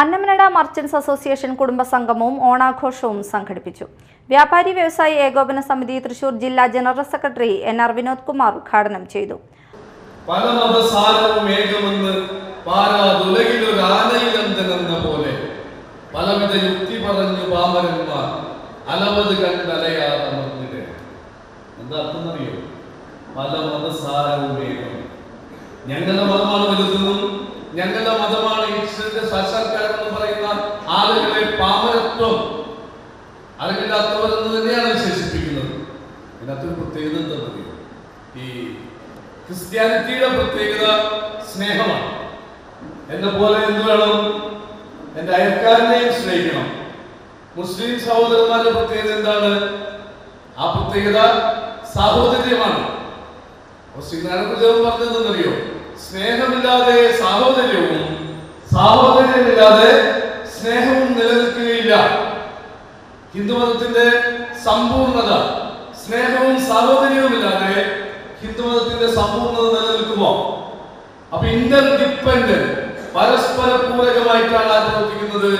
Annamanada merchants association കുടുംബസംഗമവും ഓണാഘോഷവും സംഘടിപ്പിച്ചു. വ്യാപാരി വ്യവസായി ഏകോപന സമിതി തൃശൂർ ജില്ലാ general secretary N R Vinod Kumar ഉദ്ഘാടനം ചെയ്തു. പല യുക്തി പറഞ്ഞു അർത്ഥം അറിയോ ഞങ്ങളുടെ മതമാണ് വലുതെന്നും ഞങ്ങളുടെ മതമാണ് ഈശ്വരന്റെ സാക്ഷാത്കാരം അറിവില്ലാത്തവരെന്ന് തന്നെയാണ് വിശേഷിപ്പിക്കുന്നത് ഇതിനകത്തൊരു പ്രത്യേകത പറയുക. ഈ ക്രിസ്ത്യാനിറ്റിയുടെ പ്രത്യേകത സ്നേഹമാണ്. എന്നെ പോലെ എന്ത് വേണം? എന്റെ അയൽക്കാരനെയും സ്നേഹിക്കണം. മുസ്ലിം സഹോദരന്മാരുടെ പ്രത്യേകത എന്താണ്? ആ പ്രത്യേകത സാഹോദര്യമാണ്. അപ്പൊ ശ്രീനാരായണ പറഞ്ഞതെന്നറിയോ സ്നേഹമില്ലാതെ സാഹോദര്യവും സാഹോദര്യമില്ലാതെ സ്നേഹവും നിലനിൽക്കുകയില്ല ഹിന്ദുമതത്തിന്റെ സമ്പൂർണത സ്നേഹവും സാഹോദര്യവുമില്ലാതെ ഹിന്ദുമതത്തിന്റെ സമ്പൂർണത നിലനിൽക്കുമോ? അപ്പൊ ഇന്റർ പരസ്പര പൂരകമായിട്ടാണ് പ്രവർത്തിക്കുന്നത്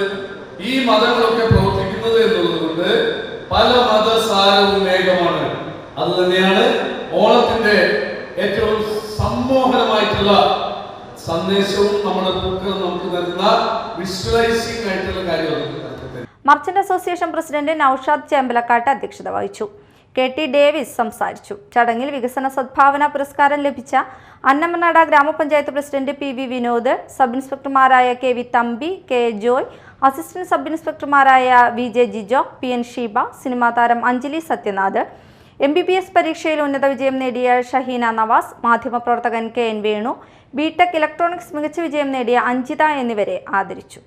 ഈ മതങ്ങളൊക്കെ പ്രവർത്തിക്കുന്നത് എന്നുള്ളത് കൊണ്ട് പല മതസാരവും ഏകമാണ് അത് തന്നെയാണ് ഓണത്തിന്റെ ഏറ്റവും സമ്മോഹനമായിട്ടുള്ള സന്ദേശവും നമ്മുടെ ബുക്ക് നമുക്ക് നൽകുന്ന വിഷ്വലൈസിംഗ് ആയിട്ടുള്ള കാര്യം അത് merchant association president Noushad Chembalakkattu അധ്യക്ഷത വഹിച്ചു. കെ ടി ഡേവിസ് സംസാരിച്ചു. ചടങ്ങിൽ വികസന സദ്ഭാവന പുരസ്കാരം ലഭിച്ച അന്നമനട ഗ്രാമപഞ്ചായത്ത് president P V Vinod sub ഇൻസ്പെക്ടർമാരായ K V Thampi K Joy assistant sub ഇൻസ്പെക്ടർമാരായ V J Jijo P N Sheeba cinema താരം Anjali Sathyanath M B B S പരീക്ഷയിൽ ഉന്നത വിജയം നേടിയ ഷഹീന നവാസ് മാധ്യമപ്രവർത്തകൻ K N Venu B Tech electronics മികച്ച വിജയം നേടിയ അഞ്ജിത എന്നിവരെ ആദരിച്ചു.